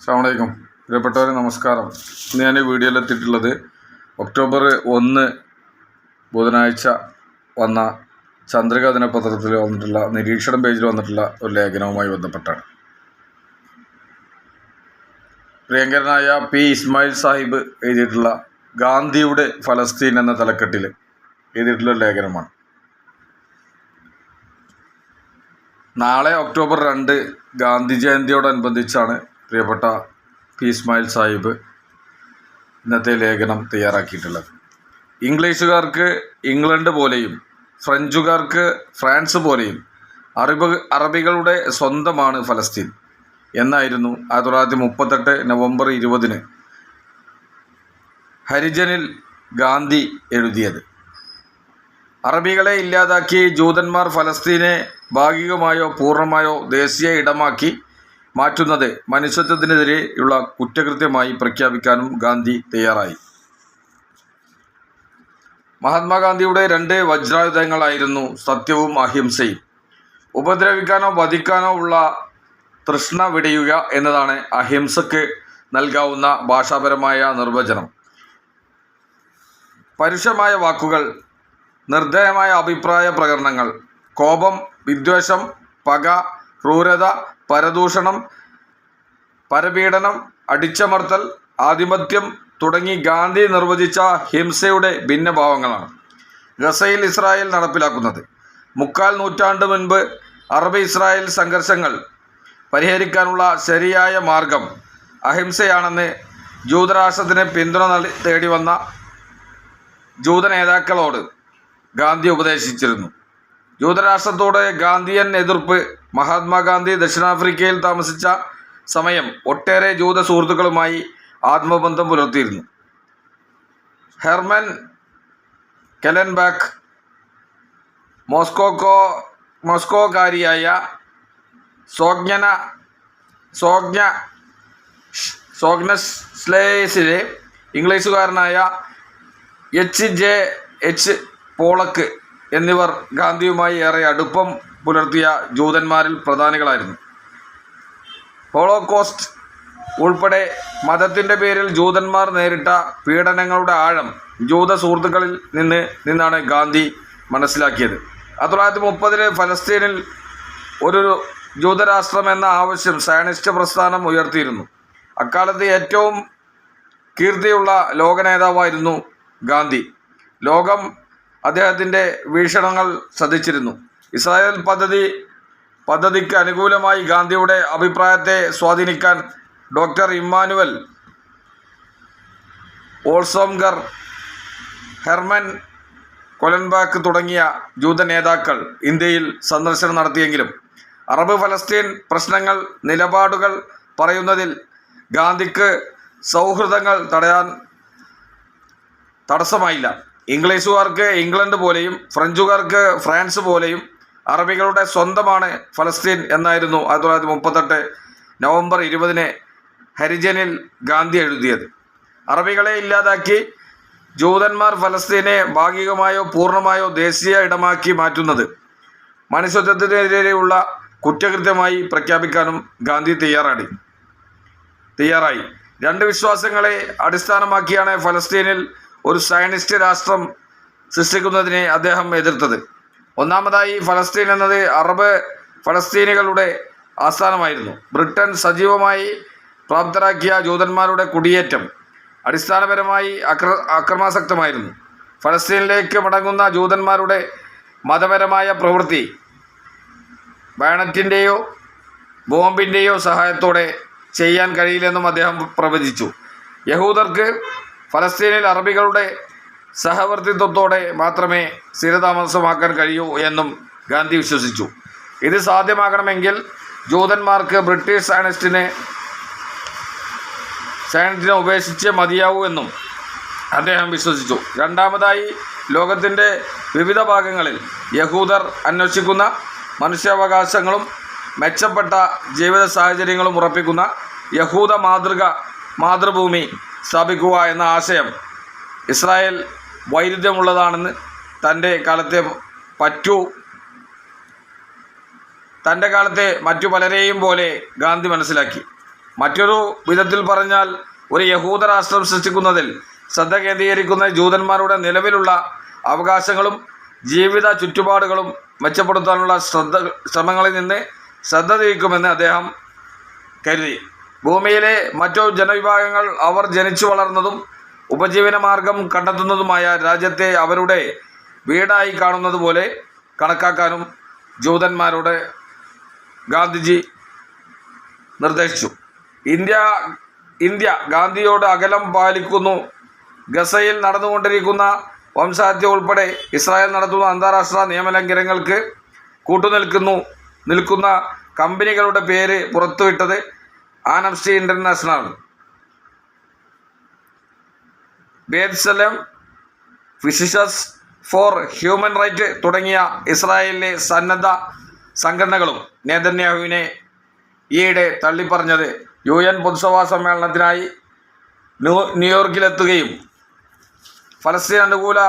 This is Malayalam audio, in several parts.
അസ്സാമലൈക്കും പ്രിയപ്പെട്ടവരെ നമസ്കാരം. ഇന്ന് ഞാൻ ഈ വീഡിയോയിൽ എത്തിയിട്ടുള്ളത് ഒക്ടോബർ ഒന്ന് ബുധനാഴ്ച വന്ന ചന്ദ്രിക ദിനപത്രത്തിൽ വന്നിട്ടുള്ള നിരീക്ഷണ പേജിൽ വന്നിട്ടുള്ള ഒരു ലേഖനവുമായി ബന്ധപ്പെട്ടാണ്. പ്രിയങ്കരനായ പി ഇസ്മായിൽ സാഹിബ് എഴുതിയിട്ടുള്ള ഗാന്ധിയുടെ ഫലസ്തീൻ എന്ന തലക്കെട്ടിൽ എഴുതിയിട്ടുള്ള ലേഖനമാണ്. നാളെ ഒക്ടോബർ രണ്ട് ഗാന്ധി ജയന്തിയോടനുബന്ധിച്ചാണ് പ്രിയപ്പെട്ട പി ഇസ്മായിൽ സാഹിബ് ഇന്നത്തെ ലേഖനം തയ്യാറാക്കിയിട്ടുള്ളത്. ഇംഗ്ലീഷുകാർക്ക് ഇംഗ്ലണ്ട് പോലെയും ഫ്രഞ്ചുകാർക്ക് ഫ്രാൻസ് പോലെയും അറബ് അറബികളുടെ സ്വന്തമാണ് ഫലസ്തീൻ എന്നായിരുന്നു ആയിരത്തി തൊള്ളായിരത്തി മുപ്പത്തെട്ട് നവംബർ ഇരുപതിന് ഹരിജനിൽ ഗാന്ധി എഴുതിയത്. അറബികളെ ഇല്ലാതാക്കി ജൂതന്മാർ ഫലസ്തീനെ ഭാഗികമായോ പൂർണമായോ ദേശീയ ഇടമാക്കി മാറ്റുന്നത് മനുഷ്യത്വത്തിനെതിരെയുള്ള കുറ്റകൃത്യമായി പ്രഖ്യാപിക്കാനും ഗാന്ധി തയ്യാറായി. മഹാത്മാഗാന്ധിയുടെ രണ്ട് വജ്രായുധങ്ങളായിരുന്നു സത്യവും അഹിംസയും. ഉപദ്രവിക്കാനോ വധിക്കാനോ ഉള്ള തൃഷ്ണ വിടയുക എന്നതാണ് അഹിംസക്ക് നൽകാവുന്ന ഭാഷാപരമായ നിർവചനം. പരുഷമായ വാക്കുകൾ നിർദ്ദയമായ അഭിപ്രായ പ്രകടനങ്ങൾ കോപം വിദ്വേഷം പക ക്രൂരത പരദൂഷണം പരപീഡനം അടിച്ചമർത്തൽ ആധിപത്യം തുടങ്ങി ഗാന്ധി നിർവചിച്ച ഹിംസയുടെ ഭിന്നഭാവങ്ങളാണ് ഗസയിൽ ഇസ്രായേൽ നടപ്പിലാക്കുന്നത്. മുക്കാൽ നൂറ്റാണ്ട് മുൻപ് അറബ് ഇസ്രായേൽ സംഘർഷങ്ങൾ പരിഹരിക്കാനുള്ള ശരിയായ മാർഗം അഹിംസയാണെന്ന് ജൂതരാഷ്ട്രത്തിന് പിന്തുണ തേടി വന്ന ജൂത നേതാക്കളോട് ഗാന്ധി ഉപദേശിച്ചിരുന്നു. ജൂതരാഷ്ട്രത്തോട് ഗാന്ധിയൻ എതിർപ്പ് മഹാത്മാഗാന്ധി ദക്ഷിണാഫ്രിക്കയിൽ താമസിച്ച സമയം ഒട്ടേറെ ജൂത സുഹൃത്തുക്കളുമായി ആത്മബന്ധം പുലർത്തിയിരുന്നു. ഹെർമൻ കെലൻബാക്ക് മോസ്കോക്കോ മോസ്കോകാരിയായ സോജ്ഞന സോജ്ഞ സോഗ്നസ്ലേസിലെ ഇംഗ്ലീഷുകാരനായ എച്ച് ജെ എച്ച് പോളക്ക് എന്നിവർ ഗാന്ധിയുമായി ഏറെ അടുപ്പം പുലർത്തിയ ജൂതന്മാരിൽ പ്രധാനികളായിരുന്നു. ഹോളോകോസ്റ്റ് ഉൾപ്പെടെ മതത്തിന്റെ പേരിൽ ജൂതന്മാർ നേരിട്ട പീഡനങ്ങളുടെ ആഴം ജൂത സുഹൃത്തുക്കളിൽ നിന്ന് നിന്നാണ് ഗാന്ധി മനസ്സിലാക്കിയത്. ആയിരത്തി തൊള്ളായിരത്തി മുപ്പതിൽ ഫലസ്തീനിൽ ഒരു ജൂതരാഷ്ട്രം എന്ന ആവശ്യം സയണിസ്റ്റ് പ്രസ്ഥാനം ഉയർത്തിയിരുന്നു. അക്കാലത്ത് ഏറ്റവും കീർത്തിയുള്ള ലോക നേതാവായിരുന്നു ഗാന്ധി. ലോകം അദ്ദേഹത്തിന്റെ വീക്ഷണങ്ങൾ ശ്രദ്ധിച്ചിരുന്നു. ഇസ്രായേൽ പദ്ധതി പദ്ധതിക്ക് അനുകൂലമായി ഗാന്ധിയുടെ അഭിപ്രായത്തെ സ്വാധീനിക്കാൻ doctor Immanuel Olsvanger Hermann Kallenbach തുടങ്ങിയ ജൂത നേതാക്കൾ ഇന്ത്യയിൽ സന്ദർശനം നടത്തിയെങ്കിലും അറബ് ഫലസ്തീൻ പ്രശ്നങ്ങൾ നിലപാടുകൾ പറയുന്നതിൽ ഗാന്ധിക്ക് സൗഹൃദങ്ങൾ തടയാൻ തടസ്സമായില്ല. ഇംഗ്ലീഷുകാർക്ക് ഇംഗ്ലണ്ട് പോലെയും ഫ്രഞ്ചുകാർക്ക് ഫ്രാൻസ് പോലെയും അറബികളുടെ സ്വന്തമാണ് ഫലസ്തീൻ എന്നായിരുന്നു ആയിരത്തി തൊള്ളായിരത്തി മുപ്പത്തെട്ട് നവംബർ ഇരുപതിന് ഹരിജനിൽ ഗാന്ധി എഴുതിയത്. അറബികളെ ഇല്ലാതാക്കി ജൂതന്മാർ ഫലസ്തീനെ ഭാഗികമായോ പൂർണമായോ ദേശീയ ഇടമാക്കി മാറ്റുന്നത് മനുഷ്യത്വത്തിനെതിരെയുള്ള കുറ്റകൃത്യമായി പ്രഖ്യാപിക്കാനും ഗാന്ധി തയ്യാറായി തയ്യാറായി. രണ്ട് വിശ്വാസങ്ങളെ അടിസ്ഥാനമാക്കിയാണ് ഫലസ്തീനിൽ ഒരു സയനിസ്റ്റ് രാഷ്ട്രം സൃഷ്ടിക്കുന്നതിനെ അദ്ദേഹം എതിർത്തത്. ഒന്നാമതായി ഫലസ്തീൻ എന്നത് അറബ് ഫലസ്തീനികളുടെ ആസ്ഥാനമായിരുന്നു. ബ്രിട്ടൻ സജീവമായി പ്രാപ്തരാക്കിയ ജൂതന്മാരുടെ കുടിയേറ്റം അടിസ്ഥാനപരമായി അക്ര അക്രമാസക്തമായിരുന്നു. ഫലസ്തീനിലേക്ക് മടങ്ങുന്ന ജൂതന്മാരുടെ മതപരമായ പ്രവൃത്തി ബാണറ്റിന്റെയോ ബോംബിന്റെയോ സഹായത്തോടെ ചെയ്യാൻ കഴിയില്ലെന്നും അദ്ദേഹം പ്രവചിച്ചു. യഹൂദർക്ക് ഫലസ്തീനിൽ അറബികളുടെ സഹവർത്തിത്വത്തോടെ മാത്രമേ സ്ഥിരതാമസമാക്കാൻ കഴിയൂ എന്നും ഗാന്ധി വിശ്വസിച്ചു. ഇത് സാധ്യമാകണമെങ്കിൽ ജൂതന്മാർക്ക് ബ്രിട്ടീഷ് സയനിസ്റ്റിനെ സയനിസ്റ്റിനെ ഉപേക്ഷിച്ച് മതിയാവൂ എന്നും അദ്ദേഹം വിശ്വസിച്ചു. രണ്ടാമതായി ലോകത്തിന്റെ വിവിധ ഭാഗങ്ങളിൽ യഹൂദർ അന്വേഷിക്കുന്ന മനുഷ്യാവകാശങ്ങളും മെച്ചപ്പെട്ട ജീവിത സാഹചര്യങ്ങളും ഉറപ്പിക്കുന്ന യഹൂദ മാതൃക മാതൃഭൂമി സ്ഥാപിക്കുക എന്ന ആശയം ഇസ്രായേൽ വൈരുദ്ധ്യമുള്ളതാണെന്ന് തന്റെ കാലത്തെ പറ്റു. തന്റെ കാലത്തെ മറ്റു പലരെയും പോലെ ഗാന്ധി മനസ്സിലാക്കി. മറ്റൊരു വിധത്തിൽ പറഞ്ഞാൽ ഒരു യഹൂദ രാഷ്ട്രം സൃഷ്ടിക്കുന്നതിൽ ശ്രദ്ധ കേന്ദ്രീകരിക്കുന്ന ജൂതന്മാരുടെ നിലവിലുള്ള അവകാശങ്ങളും ജീവിത ചുറ്റുപാടുകളും മെച്ചപ്പെടുത്താനുള്ള ശ്രദ്ധ ശ്രമങ്ങളിൽ നിന്ന് ശ്രദ്ധ തിരിക്കുമെന്ന് അദ്ദേഹം കരുതി. ഭൂമിയിലെ മറ്റു ജനവിഭാഗങ്ങൾ അവർ ജനിച്ചു വളർന്നതും ഉപജീവന മാർഗം കണ്ടെത്തുന്നതുമായ രാജ്യത്തെ അവരുടെ വീടായി കാണുന്നത് പോലെ കണക്കാക്കാനും ജൂതന്മാരോട് ഗാന്ധിജി നിർദ്ദേശിച്ചു. ഇന്ത്യ ഇന്ത്യ ഗാന്ധിയോട് അകലം പാലിക്കുന്നു. ഗസയിൽ നടന്നുകൊണ്ടിരിക്കുന്ന വംശഹത്യ ഉൾപ്പെടെ ഇസ്രായേൽ നടത്തുന്ന അന്താരാഷ്ട്ര നിയമലംഘനങ്ങൾക്ക് കൂട്ടുനിൽക്കുന്നു. നിൽക്കുന്ന കമ്പനികളുടെ പേര് പുറത്തുവിട്ടത് Amnesty International B'Tselem physicians for human right തുടങ്ങിയ ഇസ്രായേലിലെ സന്നദ്ധ സംഘടനകളും നേതന്യാഹുവിനെ ഈയിടെ തള്ളിപ്പറഞ്ഞത് യു എൻ പൊതുസഭാ സമ്മേളനത്തിനായി ന്യൂ ന്യൂയോർക്കിലെത്തുകയും ഫലസ്തീൻ അനുകൂല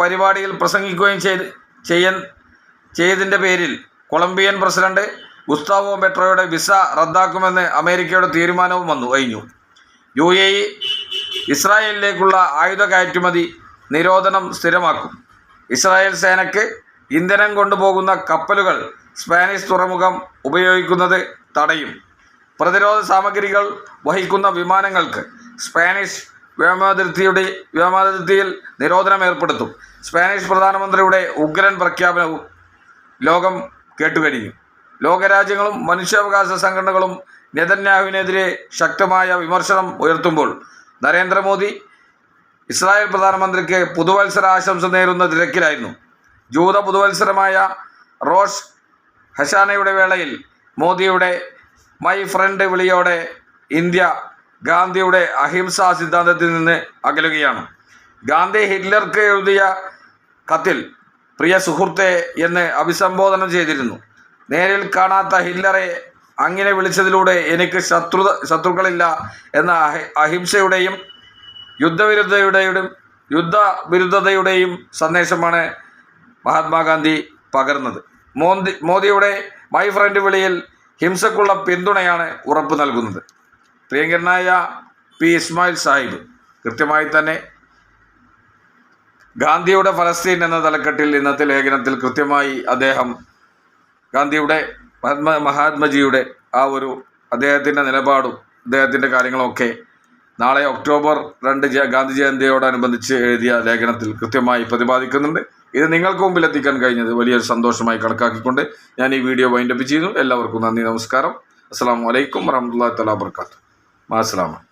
പരിപാടിയിൽ പ്രസംഗിക്കുകയും ചെയ്ത് ചെയ്യാൻ ചെയ്തതിന്റെ പേരിൽ കൊളംബിയൻ പ്രസിഡന്റ് ഗുസ്താവോ മെട്രോയുടെ വിസ റദ്ദാക്കുമെന്ന് അമേരിക്കയുടെ തീരുമാനവും വന്നു കഴിഞ്ഞു. യു എ ഇ ഇസ്രായേലിലേക്കുള്ള ആയുധ കയറ്റുമതി നിരോധനം സ്ഥിരമാക്കും. ഇസ്രായേൽ സേനയ്ക്ക് ഇന്ധനം കൊണ്ടുപോകുന്ന കപ്പലുകൾ സ്പാനിഷ് തുറമുഖം ഉപയോഗിക്കുന്നത് തടയും. പ്രതിരോധ സാമഗ്രികൾ വഹിക്കുന്ന വിമാനങ്ങൾക്ക് സ്പാനിഷ് വ്യോമാതിർത്തിയുടെ വ്യോമാതിർത്തിയിൽ നിരോധനം ഏർപ്പെടുത്തും. സ്പാനിഷ് പ്രധാനമന്ത്രിയുടെ ഉഗ്രൻ പ്രഖ്യാപനവും ലോകം കേട്ടുകഴിഞ്ഞു. ലോകരാജ്യങ്ങളും മനുഷ്യാവകാശ സംഘടനകളും നെതന്യാഹുവിനെതിരെ ശക്തമായ വിമർശനം ഉയർത്തുമ്പോൾ നരേന്ദ്രമോദി ഇസ്രായേൽ പ്രധാനമന്ത്രിക്ക് പുതുവത്സര ആശംസ നേരുന്ന തിരക്കിലായിരുന്നു. ജൂത പുതുവത്സരമായ റോഷ് ഹഷാനയുടെ വേളയിൽ മോദിയുടെ മൈ ഫ്രണ്ട് വിളിയോടെ ഇന്ത്യ ഗാന്ധിയുടെ അഹിംസാ സിദ്ധാന്തത്തിൽ നിന്ന് അകലുകയാണ്. ഗാന്ധി ഹിറ്റ്ലർക്ക് എഴുതിയ കത്തിൽ പ്രിയ സുഹൃത്തെ എന്ന് അഭിസംബോധന ചെയ്തിരുന്നു. നേരിൽ കാണാത്ത ഹിറ്റ്ലറെ അങ്ങനെ വിളിച്ചതിലൂടെ എനിക്ക് ശത്രു ശത്രുക്കളില്ല എന്ന അഹി അഹിംസയുടെയും യുദ്ധവിരുദ്ധയുടെയും യുദ്ധവിരുദ്ധതയുടെയും സന്ദേശമാണ് മഹാത്മാഗാന്ധി പകർന്നത്. മോദി മോദിയുടെ മൈ ഫ്രണ്ട് വിളിയിൽ ഹിംസക്കുള്ള പിന്തുണയാണ് ഉറപ്പ് നൽകുന്നത്. പ്രിയങ്കരനായ പി ഇസ്മായിൽ സാഹിബ് കൃത്യമായി തന്നെ ഗാന്ധിയുടെ ഫലസ്തീൻ എന്ന തലക്കെട്ടിൽ ഇന്നത്തെ ലേഖനത്തിൽ കൃത്യമായി അദ്ദേഹം ഗാന്ധിയുടെ മഹാത്മ മഹാത്മജിയുടെ ആ ഒരു അദ്ദേഹത്തിന്റെ നിലപാടും അദ്ദേഹത്തിന്റെ കാര്യങ്ങളൊക്കെ നാളെ ഒക്ടോബർ രണ്ട് ഗാന്ധി ജയന്തിയോടനുബന്ധിച്ച് എഴുതിയ ലേഖനത്തിൽ കൃത്യമായി പ്രതിപാദിക്കുന്നുണ്ട്. ഇത് നിങ്ങൾക്ക് മുമ്പിൽ എത്തിക്കാൻ കഴിഞ്ഞത് വലിയൊരു സന്തോഷമായി കണക്കാക്കിക്കൊണ്ട് ഞാൻ ഈ വീഡിയോ വൈൻഡപ്പ് ചെയ്യുന്നു. എല്ലാവർക്കും നന്ദി നമസ്കാരം. അസ്സാം വലൈക്കും വറഹമുല്ലാ തലാ വർക്കാത്തു മാസ്സലാമ